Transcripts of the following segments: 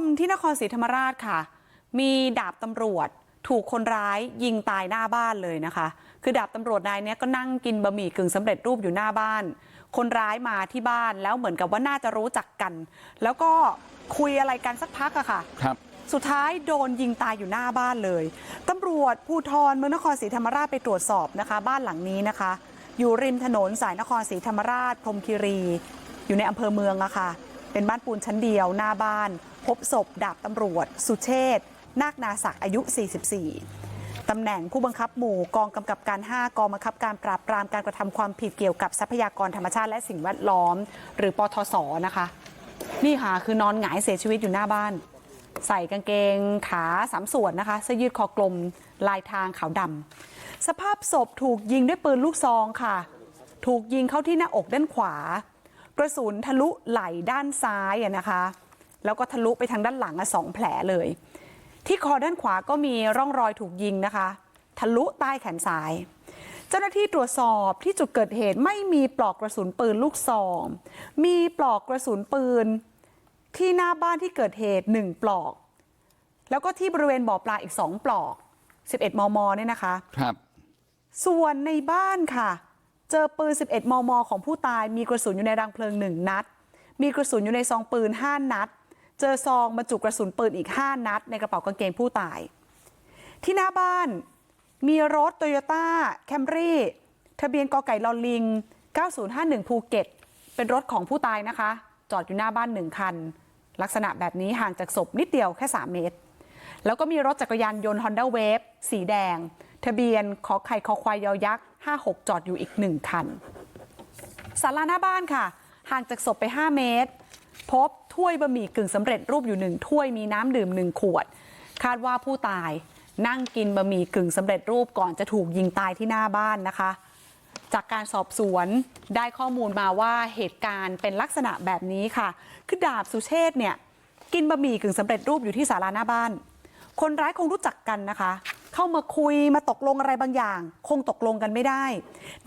มที่นครศรีธรรมราชค่ะ มีดาบตำรวจถูกคนร้ายยิงตายหน้าบ้านเลยนะคะ คือดาบตำรวจนายเนี้ยก็นั่งกินบะหมี่กึ่งสำเร็จรูปอยู่หน้าบ้าน คนร้ายมาที่บ้านแล้วเหมือนกับว่าน่าจะรู้จักกัน แล้วก็คุยอะไรกันสักพักอะค่ะครับสุดท้ายโดนยิงตายอยู่หน้าบ้านเลยตำรวจภูทรเมืองนครศรีธรรมราชไปตรวจสอบนะคะ บ้านหลังนี้นะคะ อยู่ริมถนนสายนครศรีธรรมราชพรหมคีรี อยู่ในอำเภอเมืองอะค่ะ เป็นบ้านปูนชั้นเดียวหน้าบ้าน พบศพดาบตำรวจ สุเชษนาคนาศักอายุ 44ตำแหน่งผู้บังคับหมู่กองกำกับการ 5 กองบังคับการปราบปรามการกระทำความผิดเกี่ยวกับทรัพยากรธรรมชาติและสิ่งแวดล้อม หรือปทศนะคะ นี่ค่ะคือนอนหงายเสียชีวิตอยู่หน้าบ้าน ใส่กางเกงขาสามส่วนนะคะเสื้อยืดคอกลมลายทางขาวดำสภาพศพถูกยิงด้วยปืนลูกซองค่ะ ถูกยิงเข้าที่หน้าอกด้านขวา กระสุนทะลุไหล่ด้านซ้ายอะนะคะแล้วก็ทะลุไปทางด้านหลังอะสองแผลเลยที่คอด้านขวาก็มีร่องรอยถูกยิงนะคะ ทะลุใต้แขนซ้าย เจ้าหน้าที่ตรวจสอบที่จุดเกิดเหตุไม่มีปลอกกระสุนปืนลูกซอง มีปลอกกระสุนปืนที่หน้าบ้านที่เกิดเหตุหนึ่งปลอก แล้วก็ที่บริเวณบ่อปลาอีกสองปลอก 11 มม เนี่ยนะคะ ครับ ส่วนในบ้านค่ะ เจอปืน 11 มม ของผู้ตายมีกระสุนอยู่ในรังเพลิงหนึ่งนัด มีกระสุนอยู่ในซองปืน 5 นัด เจอซองบรรจุกระสุนปืนอีก 5 นัด ในกระเป๋ากางเกงผู้ตาย ที่หน้าบ้านมีรถโตโยต้าแคมรี่ทะเบียนกไก่ลอลิง 9051 ภูเก็ต เป็นรถของผู้ตายนะคะ จอดอยู่หน้าบ้านหนึ่งคัน ลักษณะแบบนี้ห่างจากศพนิดเดียวแค่ 3 เมตร แล้วก็มีรถจักรยานยนต์ Honda Wave สีแดง ทะเบียนขอไข่คอควายยอยักษ์ 56 จอดอยู่อีกหนึ่งคันศาลาหน้าบ้านค่ะ ห่างจากศพไป 5 เมตร พบถ้วยบะหมี่กึ่งสำเร็จรูปอยู่หนึ่งถ้วยมีน้ำดื่มหนึ่งขวด คาดว่าผู้ตายนั่งกินบะหมี่กึ่งสำเร็จรูปก่อนจะถูกยิงตายที่หน้าบ้านนะคะ จากการสอบสวนได้ข้อมูลมาว่าเหตุการณ์เป็นลักษณะแบบนี้ค่ะ คือดาบสุเชษเนี่ยกินบะหมี่กึ่งสำเร็จรูปอยู่ที่ศาลาหน้าบ้าน คนร้ายคงรู้จักกันนะคะ เข้ามาคุยมาตกลงอะไรบางอย่าง คงตกลงกันไม่ได้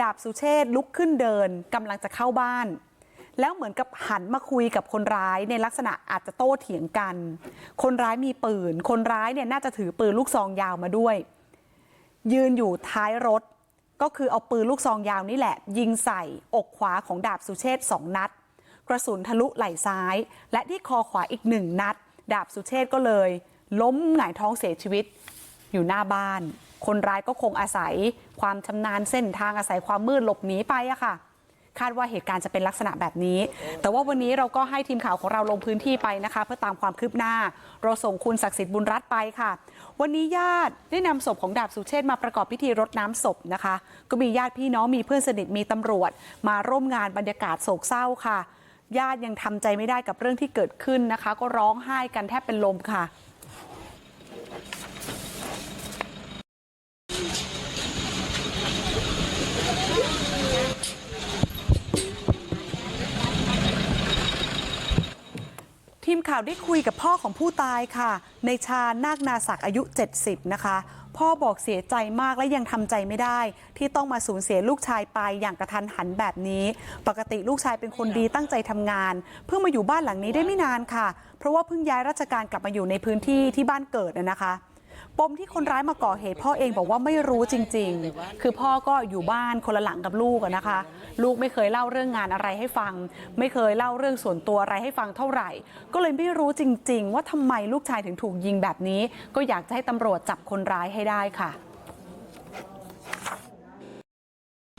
ดาบสุเชษลุกขึ้นเดินกำลังจะเข้าบ้าน แล้วเหมือนกับหันมาคุยกับคนร้ายในลักษณะอาจจะโต้เถียงกัน คนร้ายมีปืน คนร้ายเนี่ยน่าจะถือปืนลูกซองยาวมาด้วย ยืนอยู่ท้ายรถก็คือเอาปืนลูกซองยาวนี่แหละ ยิงใส่อกขวาของดาบสุเชษสองนัด กระสุนทะลุไหล่ซ้าย และที่คอขวาอีกหนึ่งนัด ดาบสุเชษก็เลย ล้มหงายท้องเสียชีวิต อยู่หน้าบ้านคนร้ายก็คงอาศัยความชำนาญเส้นทางอาศัยความมืดหลบหนีไปอะค่ะ คาดว่าเหตุการณ์จะเป็นลักษณะแบบนี้ แต่ว่าวันนี้เราก็ให้ทีมข่าวของเราลงพื้นที่ไปนะคะ เพื่อตามความคืบหน้า เราส่งคุณศักดิ์สิทธิ์บุญรัตน์ไปค่ะ วันนี้ญาติได้นำศพของดาบสุเชษมาประกอบพิธีรดน้ำศพนะคะ ก็มีญาติพี่น้องมีเพื่อนสนิทมีตำรวจ มาร่วมงานบรรยากาศโศกเศร้าค่ะ ญาติยังทำใจไม่ได้กับเรื่องที่เกิดขึ้นนะคะ ก็ร้องไห้กันแทบเป็นลมค่ะ ทีมข่าวได้คุยกับพ่อของผู้ตายค่ะ ในชานาคนาศักดิ์อายุ 70 นะคะ พ่อบอกเสียใจมากและยังทำใจไม่ได้ ที่ต้องมาสูญเสียลูกชายไปอย่างกระทันหันแบบนี้ ปกติลูกชายเป็นคนดีตั้งใจทำงาน เพิ่งมาอยู่บ้านหลังนี้ได้ไม่นานค่ะ เพราะว่าเพิ่งย้ายราชการกลับมาอยู่ในพื้นที่ที่บ้านเกิดนะนะคะป มที่คนร้ายมาก่อเหตุพ่อเองบอกว่าไม่รู้จริงๆคือพ่อก็อยู่บ้านคนละหลังกับลูกอะนะคะ ลูกไม่เคยเล่าเรื่องงานอะไรให้ฟัง ไม่เคยเล่าเรื่องส่วนตัวอะไรให้ฟังเท่าไหร่ ก็เลยไม่รู้จริง ๆ ว่าทำไมลูกชายถึงถูกยิงแบบนี้ ก็อยากจะให้ตำรวจจับคนร้ายให้ได้ค่ะ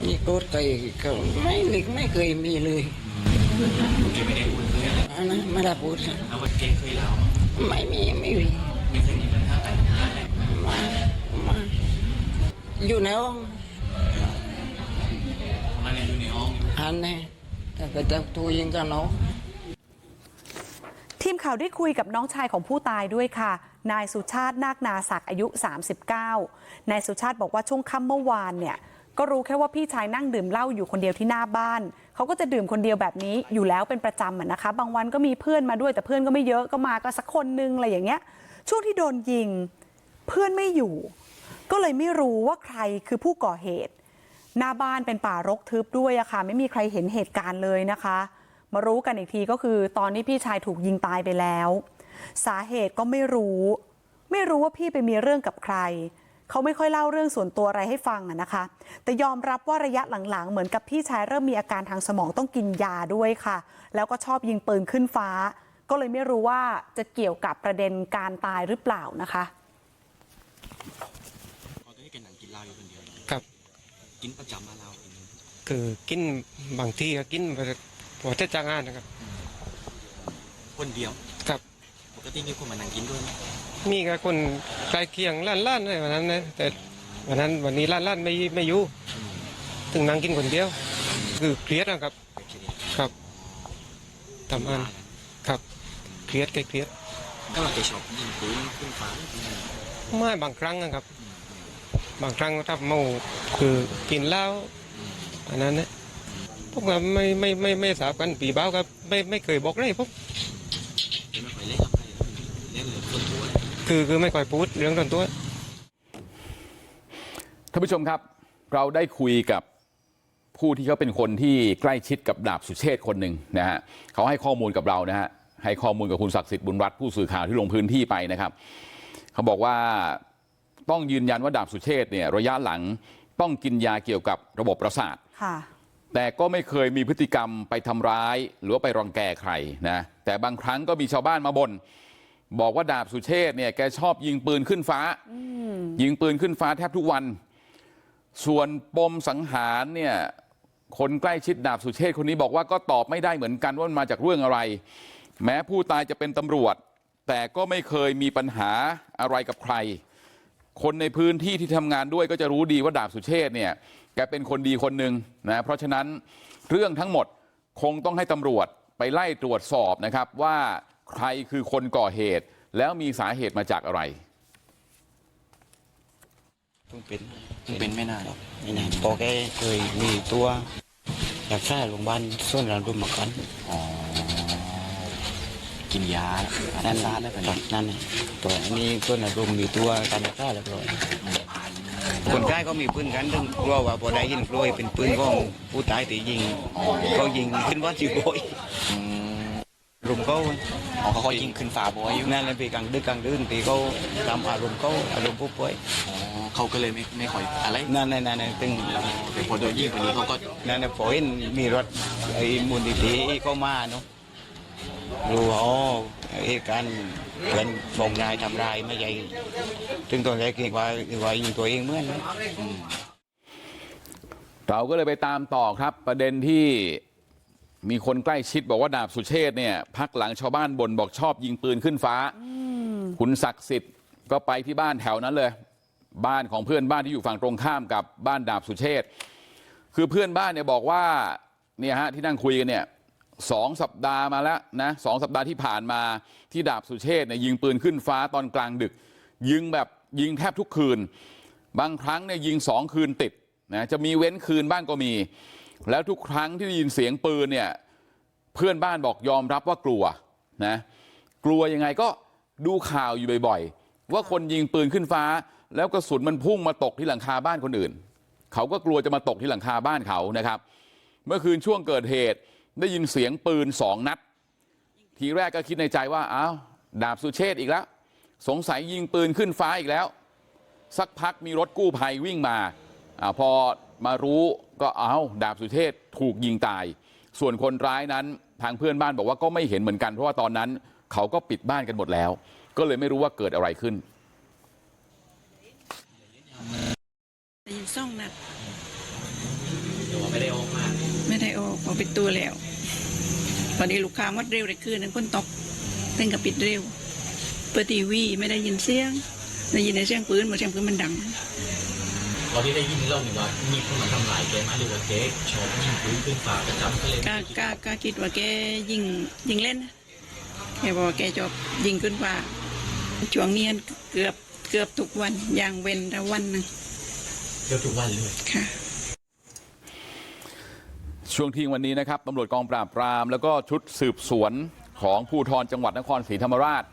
มีโกรธใครก็ไม่ไม่ไม่เคยมีเลยอันนั้นไม่ได้พูดแล้ววันเก่งเคยเล่าไม่มีไม่มีไม่เคยมีปัญหากันนานเลยมามาอยู่ในห้องมาเรียน อยู่ในห้องอันนี้แต่ก็จะทูยิงกันเนาะทีมข่าวได้คุยกับน้องชายของผู้ตายด้วยค่ะ นายสุชาตินาคนาศักดิ์อายุ 39 นายสุชาติบอกว่าช่วงค่ำเมื่อวานเนี่ยก็รู้แค่ว่าพี่ชายนั่งดื่มเหล้าอยู่คนเดียวที่หน้าบ้าน เขาก็จะดื่มคนเดียวแบบนี้อยู่แล้วเป็นประจำอะนะคะ บางวันก็มีเพื่อนมาด้วยแต่เพื่อนก็ไม่เยอะก็มาก็สักคนนึงอะไรอย่างเงี้ย ช่วงที่โดนยิง เพื่อนไม่อยู่ก็เลยไม่รู้ว่าใครคือผู้ก่อเหตุหน้าบ้านเป็นป่ารกทึบด้วยอะค่ะไม่มีใครเห็นเหตุการณ์เลยนะคะมารู้กันอีกทีก็คือตอนนี้พี่ชายถูกยิงตายไปแล้วสาเหตุก็ไม่รู้ไม่รู้ว่าพี่ไปมีเรื่องกับใครเขาไม่ค่อยเล่าเรื่องส่วนตัวอะไรให้ฟังอะนะคะแต่ยอมรับว่าระยะหลังๆเหมือนกับพี่ชายเริ่มมีอาการทางสมองต้องกินยาด้วยค่ะแล้วก็ชอบยิงปืนขึ้นฟ้าก็เลยไม่รู้ว่าจะเกี่ยวกับประเด็นการตายหรือเปล่านะคะ เขาจะให้แกหนังกินเหล้าอยู่คนเดียวครับ กินประจำมาเหล้าคนนึงคือกินบางทีก็กินไปพอเทศจ้างงานนะครับ คนเดียวครับปกติมีคนมานั่งกินด้วยไหมมีกับคนใกล้เคียงล้านล้านอะไรวันนั้นนะแต่วันนั้นวันนี้ล้านล้านไม่ไม่อยู่ถึงนั่งกินคนเดียว คือเครียดนะครับโอเคครับทำงานครับเครียดแกเครียดก็เราแกชอบยิงปืนขึ้นฟ้าจริง ไม่บางครั้งนะครับ บางครั้งถ้าเมาคือกินเหล้าอันนั้นนะพวกเราไม่ไม่ไม่ไม่ทราบกันปีบ้าครับ ไม่ไม่เคยบอกเลยพวกคือคนตัวเลยคือคือไม่ค่อยพูดเรื่องส่วนตัวท่านผู้ชมครับ เราได้คุยกับผู้ที่เขาเป็นคนที่ใกล้ชิดกับดาบสุเชษคนหนึ่งนะฮะเขาให้ข้อมูลกับเรานะฮะให้ข้อมูลกับคุณศักดิ์สิทธิ์บุญรัตน์ผู้สื่อข่าวที่ลงพื้นที่ไปนะครับ เขาบอกว่าต้องยืนยันว่าดาบสุเชษฐ์เนี่ยระยะหลังต้องกินยาเกี่ยวกับระบบประสาทค่ะแต่ก็ไม่เคยมีพฤติกรรมไปทำร้ายหรือว่าไปรังแกใครนะแต่บางครั้งก็มีชาวบ้านมาบน่นบอกว่าดาบสุเชษฐ์เนี่ยแกชอบยิงปืนขึ้นฟ้ายิงปืนขึ้นฟ้าแทบทุกวันส่วนปมสังหารเนี่ยคนใกล้ชิดดาบสุเชษฐ์คนนี้บอกว่าก็ตอบไม่ได้เหมือนกันว่ามันมาจากเรื่องอะไรแม้ผู้ตายจะเป็นตำรวจ แต่ก็ไม่เคยมีปัญหาอะไรกับใครคนในพื้นที่ที่ทำงานด้วยก็จะรู้ดีว่าดาบสุเชษฐ์เนี่ยแกเป็นคนดีคนหนึ่งนะเพราะฉะนั้นเรื่องทั้งหมดคงต้องให้ตำรวจไปไล่ตรวจสอบนะครับว่าใครคือคนก่อเหตุแล้วมีสาเหตุมาจากอะไร กนี่นะพอแกเคยมีตัวรักษาโรงพยาบาลส่วนเราดุมมาก่อนอ๋อกินยาอานั่นซาได้ปะครัเนี่ยบนั่นน่ะตัวอันนี้ส่วนเราดุมมีตัวการรักษาเรียบร้อยคนใกล้ก็มีปืนกันถึงกลัวว่าพอได้ยินกลัวเป็นปืนของผู้ตายตียิงก็ยิงขึ้นว่าจิโบยอืมรุมเขาอ๋อเขาคอยยิงขึ้นฟ้าบอยอยู่นั่นเลยปีกลางดึกกลางดื่นตีเขาทำอารมณ์เขาอารมณ์ผู้ป่วยอ๋อเขาก็เลยไม่ไม่ค่อยอะไรนั่นนั่นนั่นถึงแต่พอโดนยิงคนนี้เขาก็นั่นน่ะพอเห็นมีรถไอ้มูลนิธิเข้ามาเนาะ รู้ว่าอ๋อเหตุการณ์เพื่อนฟงรายทำรายไม่ใช่ถึงตอนแรกคิดว่าว่ายิงตัวเองเหมื่อนนะเราก็เลยไปตามต่อครับประเด็นที่มีคนใกล้ชิดบอกว่าดาบสุเชษเนี่ยพักหลังชาวบ้านบ่นบอกชอบยิงปืนขึ้นฟ้าคุณศักดิ์สิทธิ์ก็ไปที่บ้านแถวนั้นเลย บ้านของเพื่อนบ้านที่อยู่ฝั่งตรงข้ามกับบ้านดาบสุเชษคือเพื่อนบ้านเนี่ยบอกว่าเนี่ยฮะที่นั่งคุยกันเนี่ย สองสัปดาห์มาแล้วนะสองสัปดาห์ที่ผ่านมาที่ดาบสุเชษเนี่ยยิงปืนขึ้นฟ้าตอนกลางดึกยิงแบบยิงแทบทุกคืนบางครั้งเนี่ยยิงสองคืนติดนะจะมีเว้นคืนบ้างก็มีแล้วทุกครั้งที่ได้ยินเสียงปืนเนี่ยเพื่อนบ้านบอกยอมรับว่ากลัวนะกลัวยังไงก็ดูข่าวอยู่บ่อยๆว่าคนยิงปืนขึ้นฟ้าแล้วกระสุนมันพุ่งมาตกที่หลังคาบ้านคนอื่นเขาก็กลัวจะมาตกที่หลังคาบ้านเขานะครับเมื่อคืนช่วงเกิดเหตุ ได้ยินเสียงปืนสองนัดทีแรกก็คิดในใจว่าอ้าวดาบสุเชษอีกแล้วสงสัยยิงปืนขึ้นฟ้าอีกแล้วสักพักมีรถกู้ภัยวิ่งมาอพอมารู้ก็เอาดาบสุเทพถูกยิงตายส่วนคนร้ายนั้นทางเพื่อนบ้านบอกว่าก็ไม่เห็นเหมือนกันเพราะว่าตอนนั้นเขาก็ปิดบ้านกันหมดแล้วก็เลยไม่รู้ว่าเกิดอะไรขึ้น ออกออกปิดตัวแล้วตอนนี้ลูกค้ามัดเร็วเลยคืนนั้นคนตกเต้นกับปิดเร็ว เปิดทีวีไม่ได้ยินเสียงได้ยินแต่เสียงปืนเหมือนเสียงปืนมันดังตอนที่ได้ยินเล่าหนึ่งว่ามีคนมาทำลายแกไหมหรือว่าแกชอบยิงปืนขึ้นฟ้าประจำก็เลยกล้ากล้ากล้าคิดว่าแกยิงยิงเล่นนะแกบอกว่าแกชอบยิงขึ้นฟ้าช่วงนี้เกือบเกือบทุกวันอย่างเว้นแต่วันหนึงเกือบทุกวันเลยค่ะ ช่วงเที่ยงวันนี้นะครับตำรวจกองปราบปรามแล้วก็ชุดสืบสวนของภูธรจังหวัดนครศรีธรรมราช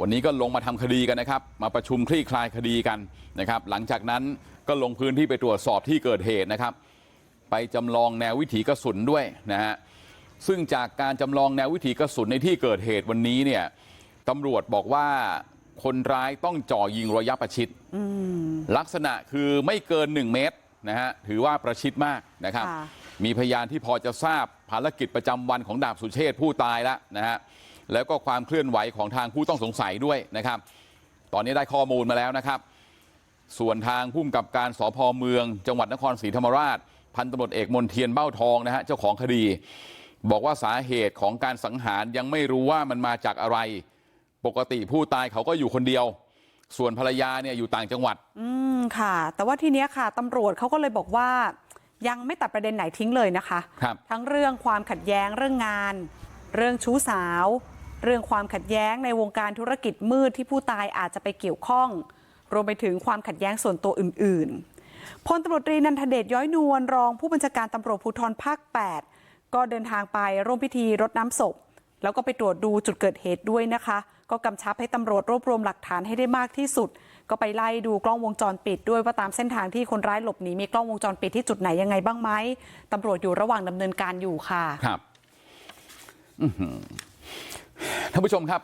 วันนี้ก็ลงมาทำคดีกันนะครับมาประชุมคลี่คลายคดีกันนะครับหลังจากนั้นก็ลงพื้นที่ไปตรวจสอบที่เกิดเหตุนะครับไปจำลองแนววิถีกระสุนด้วยนะฮะซึ่งจากการจำลองแนววิถีกระสุนในที่เกิดเหตุวันนี้เนี่ยตำรวจบอกว่าคนร้ายต้องจ่อยิงระยะประชิดอืมลักษณะคือไม่เกิน1เมตรนะฮะถือว่าประชิดมากนะครับค่ะ มีพยานที่พอจะทราบภารกิจประจำวันของดาบสุเชษผู้ตายแล้วนะฮะแล้วก็ความเคลื่อนไหวของทางผู้ต้องสงสัยด้วยนะครับตอนนี้ได้ข้อมูลมาแล้วนะครับส่วนทางพุ่มกับการสพเมืองจังหวัดนครศรีธรรมราชพันตำรวจเอกมนเทียนเบ้าทองนะฮะเจ้าของคดีบอกว่าสาเหตุของการสังหารยังไม่รู้ว่ามันมาจากอะไรปกติผู้ตายเขาก็อยู่คนเดียวส่วนภรรยาเนี่ยอยู่ต่างจังหวัดอืมค่ะแต่ว่าทีเนี้ยค่ะตำรวจเขาก็เลยบอกว่า ยังไม่ตัดประเด็นไหนทิ้งเลยนะคะครับทั้งเรื่องความขัดแย้งเรื่องงานเรื่องชู้สาวเรื่องความขัดแย้งในวงการธุรกิจมืดที่ผู้ตายอาจจะไปเกี่ยวข้อง รวมไปถึงความขัดแย้งส่วนตัวอื่นๆพลตำรวจตรีนันทเดชย้อยนวลรองผู้บัญชาการตำรวจภูธรภาค 8 ก็เดินทางไปร่วมพิธีรดน้ำศพ แล้วก็ไปตรวจดูจุดเกิดเหตุด้วยนะคะ ก็กำชับให้ตำรวจรวบรวมหลักฐานให้ได้มากที่สุด ก็ไปไล่ดูกล้องวงจรปิดด้วยว่าตามเส้นทางที่คนร้ายหลบหนีมีกล้องวงจรปิดที่จุดไหนยังไงบ้างไหมตำรวจอยู่ระหว่างดำเนินการอยู่ค่ะครับท่านผู้ชมครับ